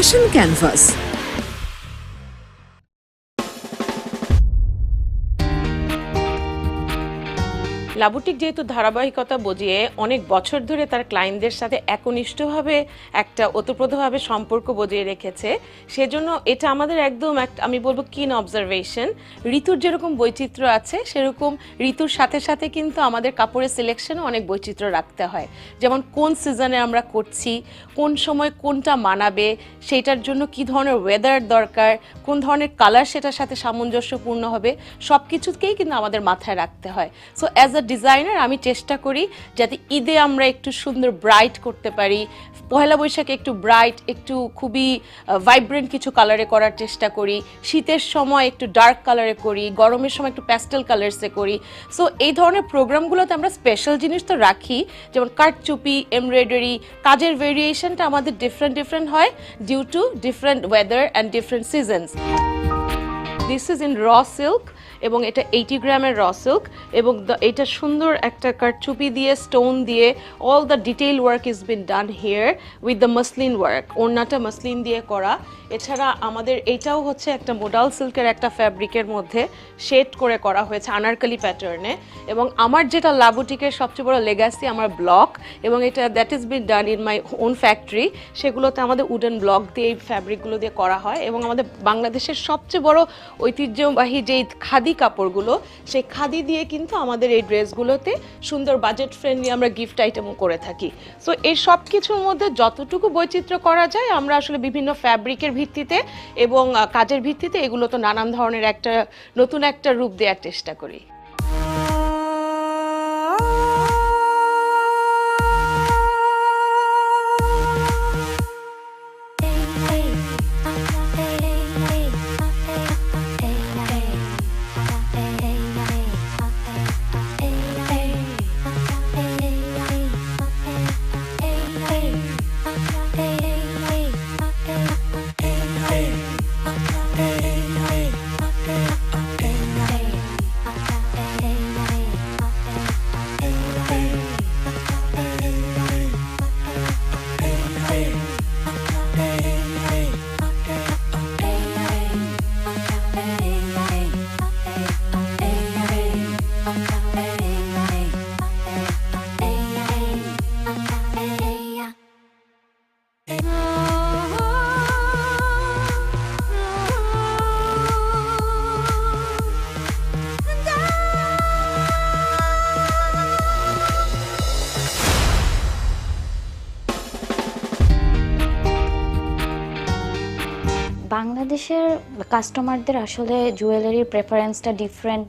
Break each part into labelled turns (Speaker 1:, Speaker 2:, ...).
Speaker 1: Fashion canvas
Speaker 2: লাবুটিক যেহেতু ধারাবাহিকতা বজিয়ে অনেক বছর ধরে তার ক্লায়েন্টদের সাথে একনিষ্ঠভাবে একটা ওতপ্রোতভাবে সম্পর্ক বজিয়ে রেখেছে, সেজন্য এটা আমাদের একদম একটা আমি বলব কিন অবজারভেশন ঋতুর যেরকম বৈচিত্র্য আছে, সেরকম ঋতুর সাথে সাথে কিন্তু আমাদের কাপড়ের সিলেকশনও অনেক বৈচিত্র্য রাখতে হয়। যেমন কোন সিজনে আমরা করছি, কোন সময় কোনটা মানাবে, সেটার জন্য কি ধরনের ওয়েদার দরকার, কোন ধরনের কালার সেটার সাথে সামঞ্জস্যপূর্ণ হবে সব কিছুকেই কিন্তু আমাদের মাথায় রাখতে হয়। সো অ্যাজ আ ডিজাইনার আমি চেষ্টা করি যাতে ঈদে আমরা একটু সুন্দর ব্রাইট করতে পারি। পয়লা বৈশাখে একটু ব্রাইট একটু খুবই ভাইব্রেন্ট কিছু কালারে করার চেষ্টা করি। শীতের সময় একটু ডার্ক কালারে করি, গরমের সময় একটু প্যাস্টেল কালার্সে করি। সো এই ধরনের প্রোগ্রামগুলোতে আমরা স্পেশাল জিনিস তো রাখি, যেমন কাঠচুপি এমব্রয়ডারি কাজের ভেরিয়েশনটা আমাদের ডিফারেন্ট ডিফারেন্ট হয় due to different weather and different seasons this is in raw silk এবং এটা এইটি গ্রামের র এবং এটা সুন্দর একটা কারচুপি দিয়ে স্টোন দিয়ে all the detail work is been done here with the muslin work ওড়নাটা মসলিন দিয়ে করা। এছাড়া আমাদের এটাও হচ্ছে একটা মোডাল সিল্কের একটা ফ্যাব্রিকের মধ্যে শেড করে করা হয়েছে আনারকলি প্যাটার্নে এবং আমার যেটা লাবুটিকের সবচেয়ে বড় লেগাসি আমার ব্লক এবং এটা that is been done in my own factory সেগুলোতে আমাদের উডেন ব্লক দিয়ে এই ফ্যাব্রিকগুলো দিয়ে করা হয়। এবং আমাদের বাংলাদেশের সবচেয়ে বড় ঐতিহ্যবাহী যেই খাদি কাপড়গুলো, সেই খাদি দিয়ে কিন্তু আমাদের এই ড্রেসগুলোতে সুন্দর বাজেট ফ্রেন্ডলি আমরা গিফট আইটেমও করে থাকি। সো এই সব কিছুর মধ্যে যতটুকু বৈচিত্র্য করা যায়, আমরা আসলে বিভিন্ন ফ্যাব্রিকের ভিত্তিতে এবং কাজের ভিত্তিতে এগুলো তো নানান ধরনের একটা, নতুন একটা রূপ দেওয়ার চেষ্টা করি।
Speaker 3: বাংলাদেশের কাস্টমারদের আসলে জুয়েলারির প্রেফারেন্সটা ডিফারেন্ট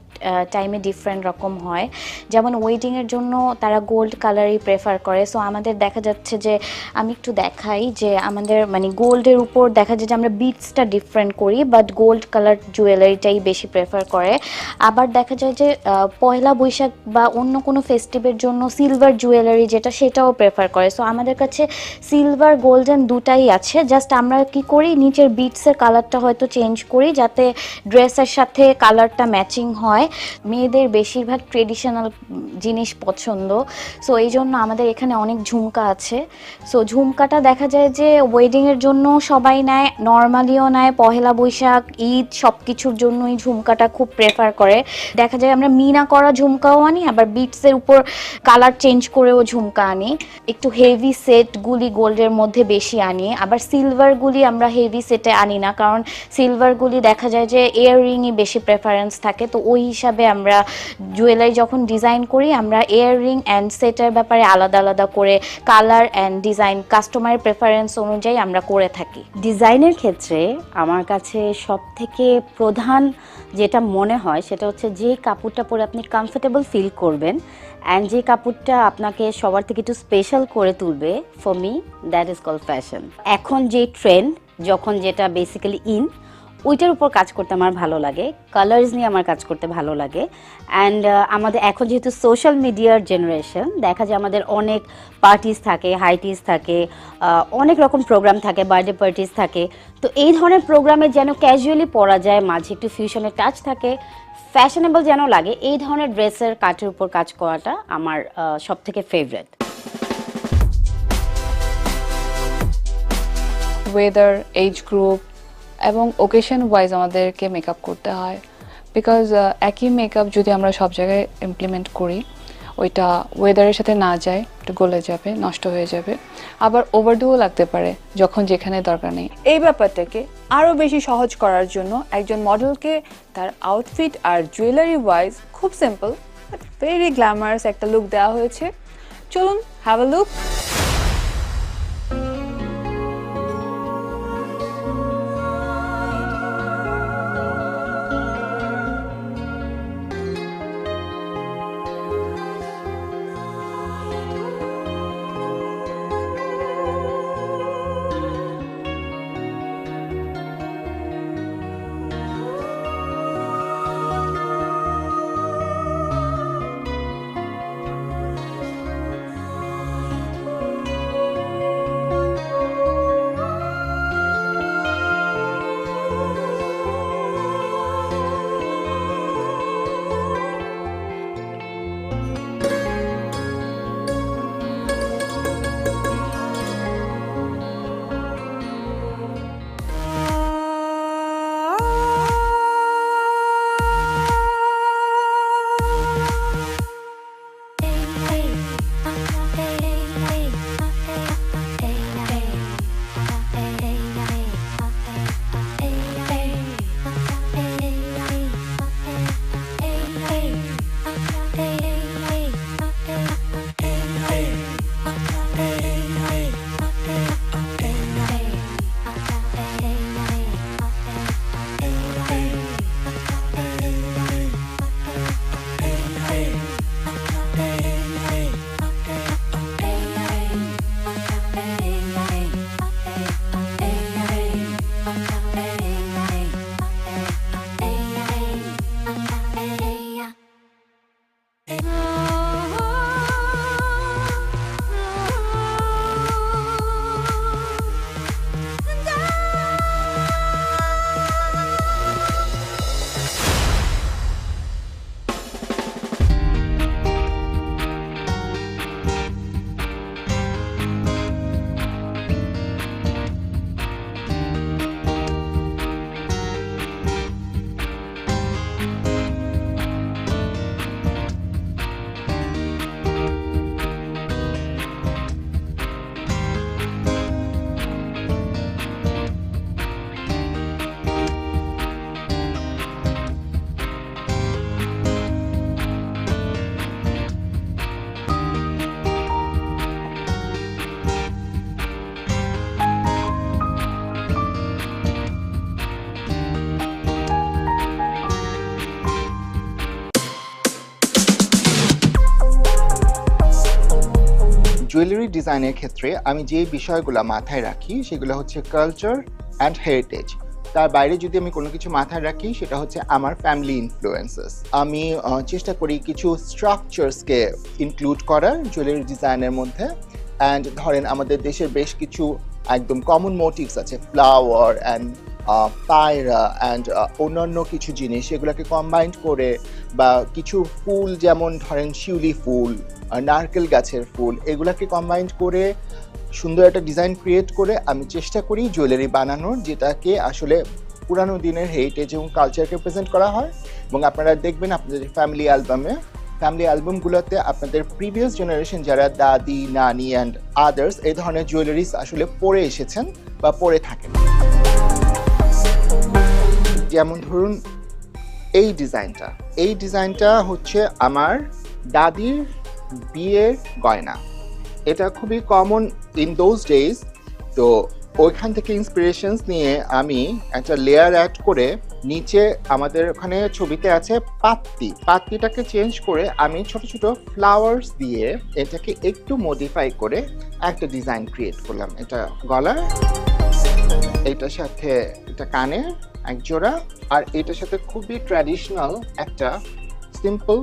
Speaker 3: টাইমে ডিফারেন্ট রকম হয়। যেমন ওয়েডিংয়ের জন্য তারা গোল্ড কালারই প্রেফার করে। সো আমাদের দেখা যাচ্ছে যে, আমি একটু দেখাই যে, আমাদের মানে গোল্ডের উপর দেখা যায় যে, আমরা বিটসটা ডিফারেন্ট করি বাট গোল্ড কালার জুয়েলারিটাই বেশি প্রেফার করে। আবার দেখা যায় যে পয়লা বৈশাখ বা অন্য কোনো ফেস্টিভের জন্য সিলভার জুয়েলারি যেটা, সেটাও প্রেফার করে। সো আমাদের কাছে সিলভার গোল্ডেন দুটাই আছে। জাস্ট আমরা কি করি, নিচের বিটসের কালারটা হয়তো চেঞ্জ করি, যাতে ড্রেসের সাথে কালারটা ম্যাচিং হয়। মেয়েদের বেশিরভাগ ট্রেডিশনাল জিনিস পছন্দ। সো এই জন্য আমাদের এখানে অনেক ঝুমকা আছে। সো ঝুমকাটা দেখা যায় যে ওয়েডিংয়ের জন্য সবাই নেয় নর্মালিও নেয়, পহেলা বৈশাখ, ঈদ সব কিছুর জন্যই ঝুমকাটা খুব প্রেফার করে। দেখা যায় আমরা মিনা করা ঝুমকাও আনি, আবার বিটসের উপর কালার চেঞ্জ করেও ঝুমকা আনি। একটু হেভি সেটগুলি গোল্ডের মধ্যে বেশি আনি, আবার সিলভারগুলি আমরা হেভি সেটে আনি না, কারণ সিলভারগুলি দেখা যায় যে ইয়াররিংই বেশি প্রেফারেন্স থাকে, তো ওই হিসাবে আমরা জুয়েলারি যখন ডিজাইন করি, আমরা ইয়াররিং অ্যান্ড সেটের ব্যাপারে আলাদা আলাদা করে কালার অ্যান্ড ডিজাইন কাস্টমারের প্রেফারেন্স অনুযায়ী আমরা করে থাকি।
Speaker 4: ডিজাইনের ক্ষেত্রে আমার কাছে সব থেকে প্রধান যেটা মনে হয়, সেটা হচ্ছে যে কাপড়টা পরে আপনি কমফোর্টেবল ফিল করবেন অ্যান্ড যে কাপড়টা আপনাকে সবার থেকে একটু স্পেশাল করে তুলবে for me that is call fashion এখন যে ট্রেন্ড যখন যেটা বেসিক্যালি ইন ওইটার উপর কাজ করতে আমার ভালো লাগে কালার্স নিয়ে আমার কাজ করতে ভালো লাগে অ্যান্ড আমাদের এখন যেহেতু সোশ্যাল মিডিয়ার জেনারেশন দেখা যায় আমাদের অনেক পার্টিস থাকে হাইটিস থাকে অনেক রকম প্রোগ্রাম থাকে বার্থডে পার্টিস থাকে, তো এই ধরনের প্রোগ্রামে যেন ক্যাজুয়ালি পরা যায়, মাঝে একটু ফিউশনের টাচ থাকে ফ্যাশনেবল যেন লাগে, এই ধরনের ড্রেসের কাঠের উপর কাজ করাটা আমার সব থেকে ফেভারেট
Speaker 1: ওয়েদার এজ গ্রুপ এবং ওকেশন ওয়াইজ আমাদেরকে মেকআপ করতে হয়। বিকজ একই মেকআপ যদি আমরা সব জায়গায় ইমপ্লিমেন্ট করি, ওইটা ওয়েদারের সাথে না যায়, একটু গলে যাবে, নষ্ট হয়ে যাবে। আবার ওভারডুও লাগতে পারে, যখন যেখানে দরকার নেই।
Speaker 5: এই ব্যাপারটাকে আরও বেশি সহজ করার জন্য একজন মডেলকে তার আউটফিট আর জুয়েলারি ওয়াইজ খুব সিম্পল বাট ভেরি গ্ল্যামারাস একটা লুক দেওয়া হয়েছে। চলুন হ্যাভ আ লুক
Speaker 6: ডিজাইনের ক্ষেত্রে আমি যে বিষয়গুলো মাথায় রাখি, সেগুলো হচ্ছে কালচার অ্যান্ড হেরিটেজ তার বাইরে যদি আমি কোনো কিছু মাথায় রাখি, সেটা হচ্ছে আমার ফ্যামিলি ইনফ্লুয়েন্সেস আমি চেষ্টা করি কিছু স্ট্রাকচার্সকে ইনক্লুড করার জুয়েলারি ডিজাইনের মধ্যে। অ্যান্ড ধরেন, আমাদের দেশের বেশ কিছু একদম কমন মোটিভস আছে ফ্লাওয়ার অ্যান্ড পায়রা অ্যান্ড অন্যান্য কিছু জিনিস এগুলোকে কম্বাইন্ড করে বা কিছু ফুল যেমন ধরেন শিউলি ফুল নারকেল গাছের ফুল, এগুলাকে কম্বাইন্ড করে সুন্দর একটা ডিজাইন ক্রিয়েট করে আমি চেষ্টা করি জুয়েলারি বানানোর, যেটাকে আসলে পুরানো দিনের হেরিটেজ এবং কালচারকে প্রেজেন্ট করা হয়। এবং আপনারা দেখবেন আপনাদের ফ্যামিলি অ্যালবামে ফ্যামিলি অ্যালবামগুলোতে আপনাদের প্রিভিয়াস জেনারেশন যারা দাদি, নানি অ্যান্ড আদার্স এই ধরনের জুয়েলারিস আসলে পরে এসেছেন বা পরে থাকেন। যেমন ধরুন এই ডিজাইনটা। এই ডিজাইনটা হচ্ছে আমার দাদির বিয়ের গয়না। এটা খুবই কমন ইন দোজ ডেজ তো ওইখান থেকে ইন্সপিরেশনস নিয়ে আমি একটা লেয়ার অ্যাড করে নিচে আমাদের ওখানে ছবিতে আছে পাত্তি। পাত্তিটাকে চেঞ্জ করে আমি ছোট ছোট ফ্লাওয়ার্স দিয়ে এটাকে একটু মডিফাই করে একটা ডিজাইন ক্রিয়েট করলাম। এটা গলার, এটার সাথে এটা কানে এক জোড়া আর এটার সাথে খুবই ট্র্যাডিশনাল একটা সিম্পল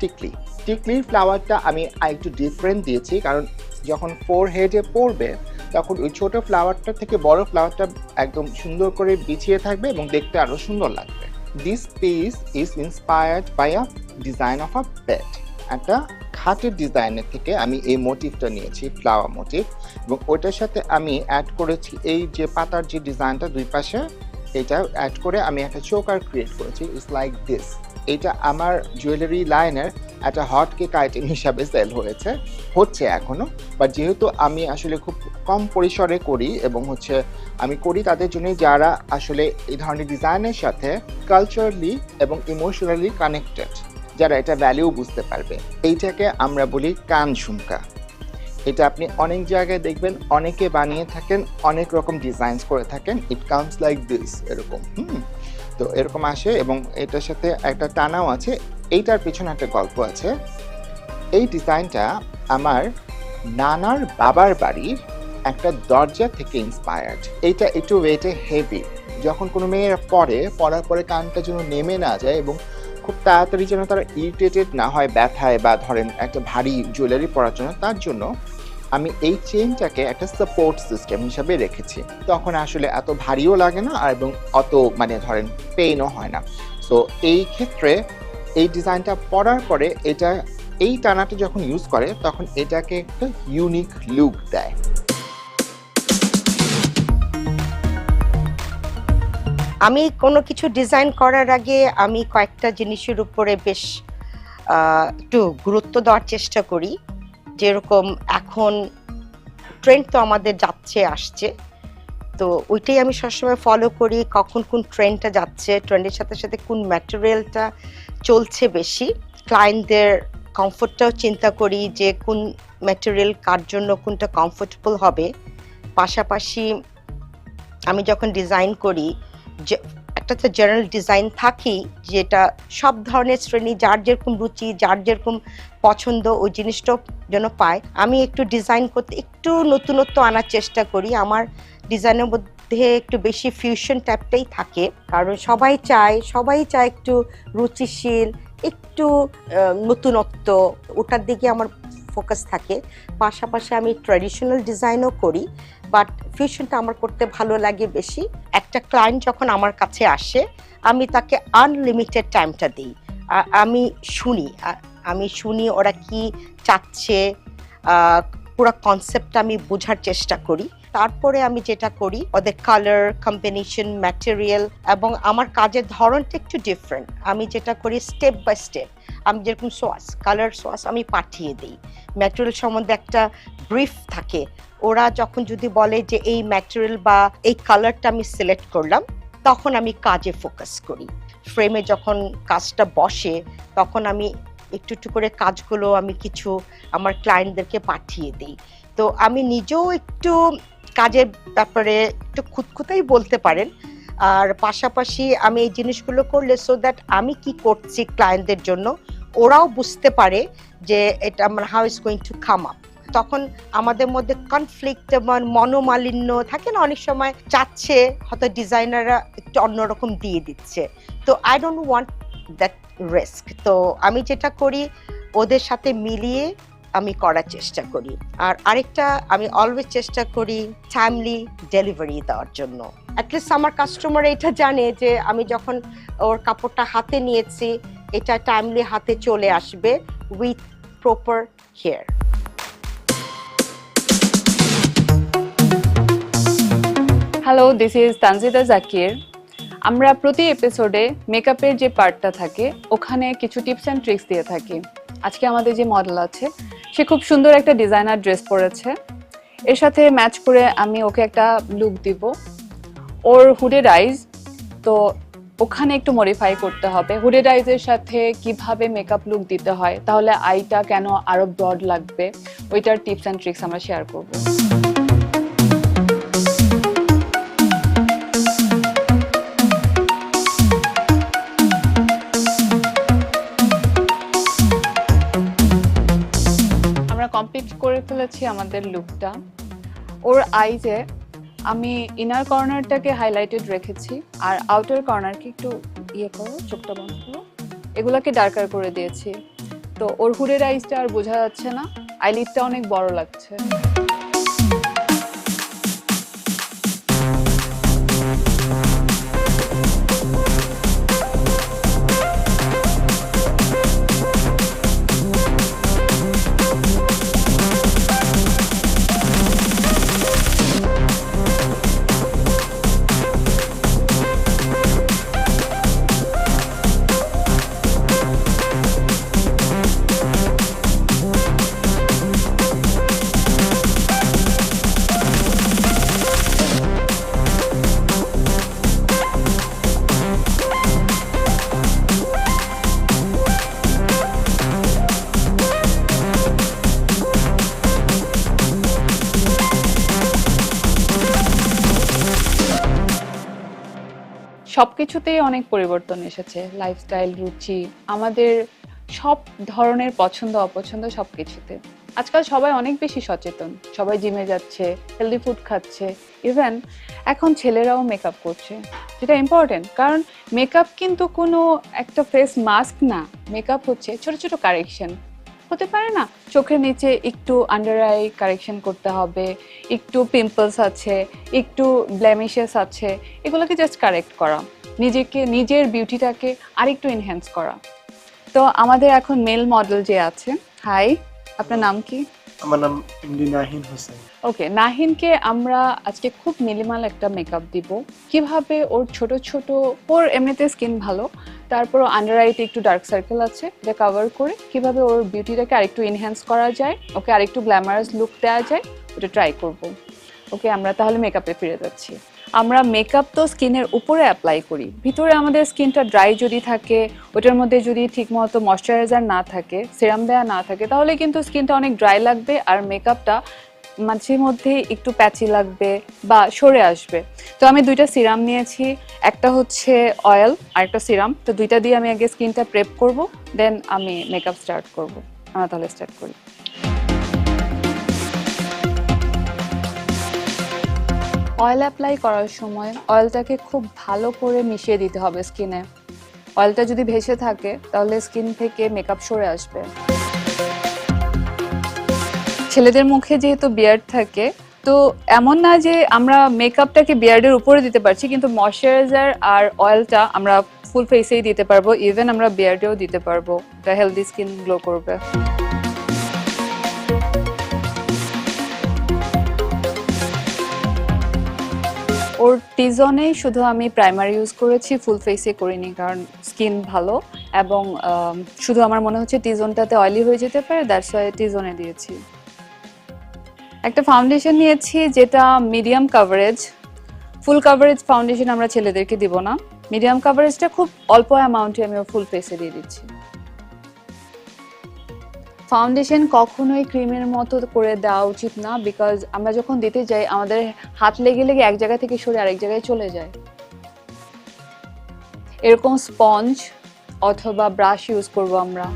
Speaker 6: টিকলি। টিকলির ফ্লাওয়ারটা আমি একটু ডিফারেন্ট দিয়েছি, কারণ যখন ফোর হেডে পড়বে, তখন ওই ছোটো ফ্লাওয়ারটা থেকে বড় ফ্লাওয়ারটা একদম সুন্দর করে বিছিয়ে থাকবে এবং দেখতে আরও সুন্দর লাগবে। This piece is inspired by a design of a pet একটা খাটের ডিজাইনের থেকে আমি এই মোটিভটা নিয়েছি ফ্লাওয়ার মোটিভ এবং ওটার সাথে আমি অ্যাড করেছি এই যে পাতার যে ডিজাইনটা দুই পাশে এটা অ্যাড করে আমি একটা চোকার ক্রিয়েট করেছি। ইটস লাইক দিস এটা আমার জুয়েলারি লাইনের একটা হট কেক আইটেম হিসাবে সেল হয়েছে। হচ্ছে এখনও বাট যেহেতু আমি আসলে খুব কম পরিসরে করি এবং হচ্ছে আমি করি তাদের জন্য যারা আসলে এই ধরনের ডিজাইনের সাথে কালচারালি এবং ইমোশনালি কানেক্টেড যারা এটা ভ্যালিউ বুঝতে পারবে। এইটাকে আমরা বলি কান ঝুমকা এটা আপনি অনেক জায়গায় দেখবেন, অনেকে বানিয়ে থাকেন, অনেক রকম ডিজাইনস করে থাকেন। ইট কামস লাইক দিস এরকম, হুম? তো এরকম আসে এবং এটার সাথে একটা টানাও আছে। এইটার পিছনে একটা গল্প আছে। এই ডিজাইনটা আমার নানার বাবার বাড়ির একটা দরজা থেকে ইন্সপায়ার্ড এইটা একটু ওয়েটে হেভি যখন কোনো মেয়েরা পরে পরার পরে কানটা যেন নেমে না যায় এবং খুব তাড়াতাড়ি যেন তারা ইরিটেটেড না হয় ব্যথায় বা ধরেন একটা ভারী জুয়েলারি পরার জন্য, তার জন্য আমি এই চেইনটাকে একটা সাপোর্ট সিস্টেম হিসাবে রেখেছি। তখন আসলে এত ভারীও লাগে না আর এবং অত মানে ধরেন পেইনও হয় না। সো এই ক্ষেত্রে এই ডিজাইনটা পরার পরে এটা, এই টানাটা যখন ইউজ করে, তখন এটাকে একটা ইউনিক লুক দেয়।
Speaker 7: আমি কোনো কিছু ডিজাইন করার আগে আমি কয়েকটা জিনিসের উপরে বেশ একটু গুরুত্ব দেওয়ার চেষ্টা করি। যেরকম এখন ট্রেন্ড তো আমাদের যাচ্ছে, আসছে। তো ওইটাই আমি সবসময় ফলো করি, কখন কোন ট্রেন্ডটা যাচ্ছে ট্রেন্ডের সাথে সাথে কোন ম্যাটেরিয়ালটা চলছে বেশি। ক্লায়েন্টদের কমফোর্টটাও চিন্তা করি যে কোন ম্যাটেরিয়াল কার জন্য কোনটা কমফোর্টেবল হবে। পাশাপাশি আমি যখন ডিজাইন করি একটা তো জেনারেল ডিজাইন থাকেই, যেটা সব ধরনের শ্রেণি, যার যেরকম রুচি, যার যেরকম পছন্দ, ওই জিনিসটাও যেন পায়। আমি একটু ডিজাইন করতে, একটু নতুনত্ব আনার চেষ্টা করি। আমার ডিজাইনের মধ্যে একটু বেশি ফিউশন টাইপটাই থাকে। কারণ সবাই চায় সবাই চায় একটু রুচিশীল, একটু নতুনত্ব। ওটার দিকে আমার ফোকাস থাকে। পাশাপাশি আমি ট্র্যাডিশনাল ডিজাইনও করি বাট ফিউশনটা আমার করতে ভালো লাগে বেশি। একটা ক্লায়েন্ট যখন আমার কাছে আসে, আমি তাকে আনলিমিটেড টাইমটা দিই। আমি শুনি আমি শুনি ওরা কি চাচ্ছে পুরো কনসেপ্টটা আমি বোঝার চেষ্টা করি। তারপরে আমি যেটা করি ওদের কালার কম্বিনেশন ম্যাটেরিয়াল এবং আমার কাজের ধরনটা একটু ডিফারেন্ট আমি যেটা করি স্টেপ বাই স্টেপ আমি যেরকম সোয়াস কালার সোয়াস আমি পাঠিয়ে দিই। ম্যাটেরিয়াল সম্বন্ধে একটা ব্রিফ থাকে। ওরা যখন যদি বলে যে এই ম্যাটেরিয়াল বা এই কালারটা আমি সিলেক্ট করলাম, তখন আমি কাজে ফোকাস করি। ফ্রেমে যখন কাজটা বসে, তখন আমি একটু একটু করে কাজগুলো আমি কিছু আমার ক্লায়েন্টদেরকে পাঠিয়ে দিই। তো আমি নিজেও একটু কাজের ব্যাপারে একটু খুঁতখুতাই বলতে পারেন। আর পাশাপাশি আমি এই জিনিসগুলো করলে সো দ্যাট আমি কি করছি ক্লায়েন্টদের জন্য, ওরাও বুঝতে পারে যে এটা আমার how is going to come up তখন আমাদের মধ্যে কনফ্লিক্ট এবং মনোমালিন্য থাকে না, অনেক সময় চাচ্ছে, হয়তো ডিজাইনাররা একটু অন্যরকম দিয়ে দিচ্ছে। তো I don't want that risk তো আমি যেটা করি, ওদের সাথে মিলিয়ে আমি করার চেষ্টা করি। আর আরেকটা, আমি অলওয়েজ চেষ্টা করি টাইমলি ডেলিভারি দেওয়ার জন্য। অ্যাটলিস্ট আমার কাস্টমার এটা জানে যে আমি যখন ওর কাপড়টা হাতে নিয়েছি, এটা টাইমলি হাতে চলে আসবে with proper care
Speaker 5: hello this is Tanjida Zakir আমরা প্রতি এপিসোডে মেকআপের যে পার্টটা থাকে, ওখানে কিছু টিপস অ্যান্ড ট্রিক্স দিয়ে থাকি। আজকে আমাদের যে মডেল আছে সে খুব সুন্দর একটা ডিজাইনার ড্রেস পরেছে। এর সাথে ম্যাচ করে আমি ওকে একটা লুক দিব। ওর হুডেড আইজ তো ওখানে একটু মডিফাই করতে হবে। হুডেড আইজের সাথে কীভাবে মেকআপ লুক দিতে হয়, তাহলে আইটা কেন আরও ব্রড লাগবে, ওইটার টিপস অ্যান্ড ট্রিক্স আমরা শেয়ার করব। কমপ্লিট করে ফেলেছি আমাদের লুকটা। ওর আইজে আমি ইনার কর্নারটাকে হাইলাইটেড রেখেছি, আর আউটার কর্নারকে একটু ইয়ে করো, চোখটা বন্ধ করো। এগুলাকে ডার্কার করে দিয়েছি। তো ওর হুডের আইজটা আর বোঝা যাচ্ছে না। আইলিডটা অনেক বড় লাগছে।
Speaker 1: কিছুতেই অনেক পরিবর্তন এসেছে লাইফস্টাইল রুচি, আমাদের সব ধরনের পছন্দ, অপছন্দ সব কিছুতে। আজকাল সবাই অনেক বেশি সচেতন, সবাই জিমে যাচ্ছে হেলদি ফুড খাচ্ছে ইভেন এখন ছেলেরাও মেকআপ করছে, যেটা ইম্পর্টেন্ট কারণ মেকআপ কিন্তু কোনো একটা ফেস মাস্ক না মেকআপ হচ্ছে ছোট ছোট কারেকশন হতে পারে না, চোখের নিচে একটু আন্ডার আই কারেকশন করতে হবে, একটু পিম্পলস আছে, একটু ব্ল্যামিশেস আছে, এগুলোকে জাস্ট কারেক্ট করা। নিজেকে নিজের বিউটিটাকে আরেকটু এনহ্যান্স করা। তো আমাদের এখন মেল মডেল যে আছে হাই আপনার নাম কি?
Speaker 8: আমার নাম এমডি নাহিন হোসেন।
Speaker 1: ওকে নাহিনকে আমরা আজকে খুব মিনিমাল একটা মেকআপ দিব। কীভাবে ওর ছোট ছোট ওর এমনিতে স্কিন ভালো তারপর আন্ডার আইতে একটু ডার্ক সার্কেল আছে এটা কভার করে কীভাবে ওর বিউটিটাকে আরেকটু এনহ্যান্স করা যায় ওকে আরেকটু গ্ল্যামারাস লুক দেওয়া যায় ওটা ট্রাই করব। ওকে আমরা তাহলে মেকআপে ফিরে যাচ্ছি। আমরা মেকআপ তো স্কিনের উপরে অ্যাপ্লাই করি। ভিতরে আমাদের স্কিনটা ড্রাই যদি থাকে, ওটার মধ্যে যদি ঠিকমতো ময়শ্চারাইজার না থাকে সিরাম দেওয়া না থাকে, তাহলে কিন্তু স্কিনটা অনেক ড্রাই লাগবে আর মেকআপটা মাঝে মধ্যে একটু প্যাচি লাগবে বা সরে আসবে। তো আমি দুইটা সিরাম নিয়েছি, একটা হচ্ছে অয়েল আর একটা সিরাম তো দুইটা দিয়ে আমি আগে স্কিনটা প্রেপ করব দেন আমি মেকআপ স্টার্ট করব। আমরা তাহলে স্টার্ট করি। অয়েল অ্যাপ্লাই করার সময় অয়েলটাকে খুব ভালো করে মিশিয়ে দিতে হবে স্কিনে অয়েলটা যদি ভেসে থাকে, তাহলে স্কিন থেকে মেকআপ সরে আসবে। ছেলেদের মুখে যেহেতু বিয়ার্ড থাকে, তো এমন না যে আমরা মেকআপটাকে বিয়ার্ডের উপরে দিতে পারছি, কিন্তু ময়শ্চারাইজার আর অয়েলটা আমরা ফুল ফেসেই দিতে পারব ইভেন আমরা বিয়ার্ডেও দিতে পারব। এটা হেলদি স্কিন গ্লো করবে। ওর টিজনেই শুধু আমি প্রাইমার ইউজ করেছি, ফুল ফেসে করিনি, কারণ স্কিন ভালো এবং শুধু আমার মনে হচ্ছে টিজনটাতে অয়েলি হয়ে যেতে পারে দ্যাটস ওয়াই টিজনে দিয়েছি। একটা ফাউন্ডেশন নিয়েছি যেটা medium coverage full coverage foundation আমরা ছেলেদেরকে দিব না। মিডিয়াম কাভারেজটা খুব অল্প অ্যামাউন্টে আমি ফুল ফেসে দিয়ে দিচ্ছি। ফাউন্ডেশন কখনোই ক্রিমের মতো করে দেওয়া উচিত না বিকজ আমরা যখন দিতে যাই, আমাদের হাত লেগে লেগে এক জায়গা থেকে সরে আরেক জায়গায় চলে যায়। এরকম স্পঞ্জ অথবা ব্রাশ ইউজ করব আমরা।